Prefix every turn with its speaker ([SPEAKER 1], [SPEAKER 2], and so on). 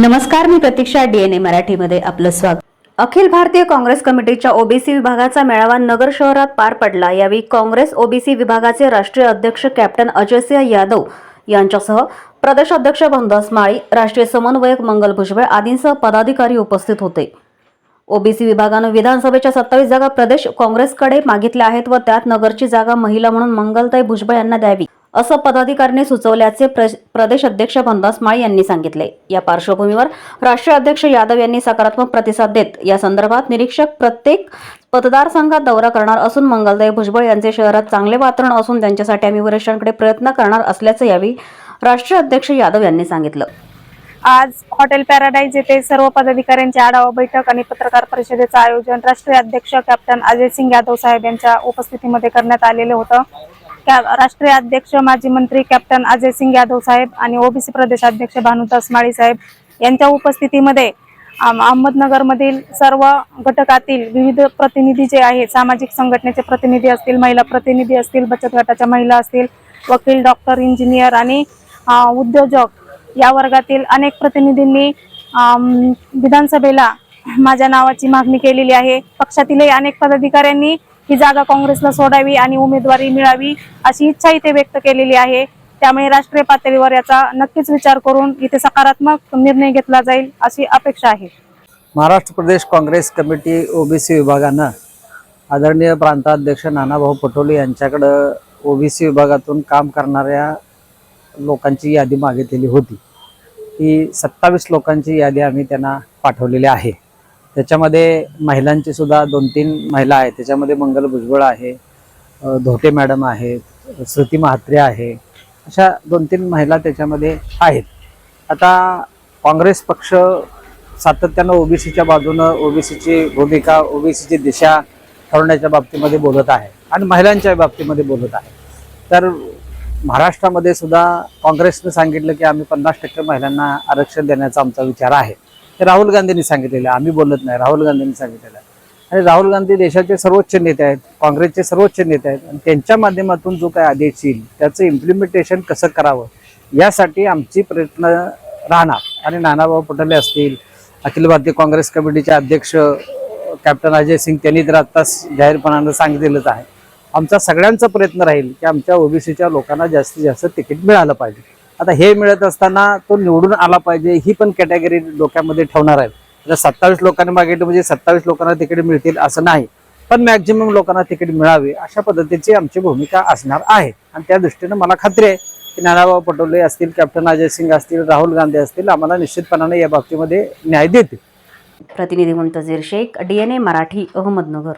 [SPEAKER 1] नमस्कार मी प्रतीक्षा डीएनए मराठीमध्ये आपलं स्वागत. अखिल भारतीय काँग्रेस कमिटीच्या ओबीसी विभागाचा मेळावा नगर शहरात पार पडला. यावेळी काँग्रेस ओबीसी विभागाचे राष्ट्रीय अध्यक्ष कॅप्टन अजयसिंह यादव यांच्यासह प्रदेश अध्यक्ष भंदास माळी राष्ट्रीय समन्वयक मंगल भुजबळ आदींसह पदाधिकारी उपस्थित होते. ओबीसी विभागानं विधानसभेच्या सत्तावीस जागा प्रदेश काँग्रेसकडे मागितल्या आहेत व त्यात नगरची जागा महिला म्हणून मंगलताई भुजबळ यांना द्यावी. असं पदाधिकाऱ्यांनी सुचवल्याचे प्र प्रदेश अध्यक्ष भंदास माळी यांनी सांगितले. या पार्श्वभूमीवर राष्ट्रीय अध्यक्ष यादव यांनी सकारात्मक प्रतिसाद देत या संदर्भात निरीक्षक प्रत्येक मतदारसंघात दौरा करणार असून मंगलदेव भुजबळ यांचे शहरात चांगले वातावरण असून त्यांच्यासाठी आम्ही वरिष्ठांकडे प्रयत्न करणार असल्याचं यावेळी राष्ट्रीय अध्यक्ष यादव यांनी सांगितलं.
[SPEAKER 2] आज हॉटेल पॅराडाईज येथे सर्व पदाधिकाऱ्यांची आढावा बैठक आणि पत्रकार परिषदेचं आयोजन राष्ट्रीय अध्यक्ष कॅप्टन अजय सिंग यादव साहेब यांच्या उपस्थितीमध्ये करण्यात आलेलं होतं. राष्ट्रीय अध्यक्ष माजी मंत्री कॅप्टन अजय सिंग यादव साहेब आणि ओबीसी प्रदेश अध्यक्ष भानुदास माळी साहेब यांच्या उपस्थितीमध्ये अहमदनगरमधील सर्व घटकातील विविध प्रतिनिधी जे आहेत सामाजिक संघटनेचे प्रतिनिधी असतील महिला प्रतिनिधी असतील बचत गटाच्या महिला असतील वकील डॉक्टर इंजिनियर आणि उद्योजक या वर्गातील अनेक प्रतिनिधींनी विधानसभेला माझ्या नावाची मागणी केलेली आहे. पक्षातीलही अनेक पदाधिकाऱ्यांनी ही जागा काँग्रेसला सोडावी आणि उमेदवारी मिळावी अशी इच्छा इथे व्यक्त केलेली आहे. त्यामुळे राष्ट्रीय पातळीवर याचा नक्कीच विचार करून इथे सकारात्मक निर्णय घेतला जाईल अशी अपेक्षा आहे.
[SPEAKER 3] महाराष्ट्र प्रदेश काँग्रेस कमिटी ओबीसी विभागानं आदरणीय प्रांताध्यक्ष नानाभाऊ पटोले यांच्याकडं ओबीसी विभागातून काम करणाऱ्या लोकांची यादी मागितलेली होती. ही सत्तावीस लोकांची यादी आम्ही त्यांना पाठवलेली आहे. त्याच्यामध्ये महिलांची सुद्धा दोन तीन महिला आहेत. त्याच्यामध्ये मंगल भुजबळ आहे धोटे मॅडम आहेत श्रुती म्हात्रे आहे. अशा दोन तीन महिला त्याच्यामध्ये आहेत. आता काँग्रेस पक्ष सातत्यानं ओबीसीच्या बाजूनं ओबीसीची भूमिका ओबीसीची दिशा ठरवण्याच्या बाबतीमध्ये बोलत आहे आणि महिलांच्या बाबतीमध्ये बोलत आहे. तर महाराष्ट्रामध्ये सुद्धा काँग्रेसनं सांगितलं की आम्ही पन्नास टक्के महिलांना आरक्षण देण्याचा आमचा विचार आहे. हे राहुल गांधींनी सांगितलेलं आहे. आम्ही बोलत नाही राहुल गांधींनी सांगितलेलं आहे. आणि राहुल गांधी देशाचे सर्वोच्च नेते आहेत काँग्रेसचे सर्वोच्च नेते आहेत. आणि त्यांच्या माध्यमातून जो काही आदेश येईल त्याचं इम्प्लिमेंटेशन कसं करावं यासाठी आमची प्रयत्न राहणार. आणि नानाभाऊ पटोले असतील अखिल भारतीय काँग्रेस कमिटीचे अध्यक्ष कॅप्टन अजय सिंग त्यांनी तर आत्ताच जाहीरपणानं सांगितलेलंच आहे. आमचा सगळ्यांचा प्रयत्न राहील की आमच्या ओबीसीच्या लोकांना जास्तीत जास्त तिकीट मिळालं पाहिजे. आता हे मिळत असताना तो निवडून आला पाहिजे ही पण कॅटेगरी डोक्यामध्ये ठेवणार आहे. आता सत्तावीस लोकांनी मागितलं म्हणजे सत्तावीस लोकांना तिकीट मिळतील असं नाही. पण मॅक्झिमम लोकांना तिकीट मिळावे अशा पद्धतीची आमची भूमिका असणार आहे. आणि त्या दृष्टीनं मला खात्री आहे की नानाभाऊ पटोले असतील कॅप्टन अजय सिंग असतील राहुल गांधी असतील आम्हाला निश्चितपणाने या बाबतीमध्ये न्याय देतील.
[SPEAKER 1] प्रतिनिधी मुंतजीर शेख डीएनए मराठी अहमदनगर.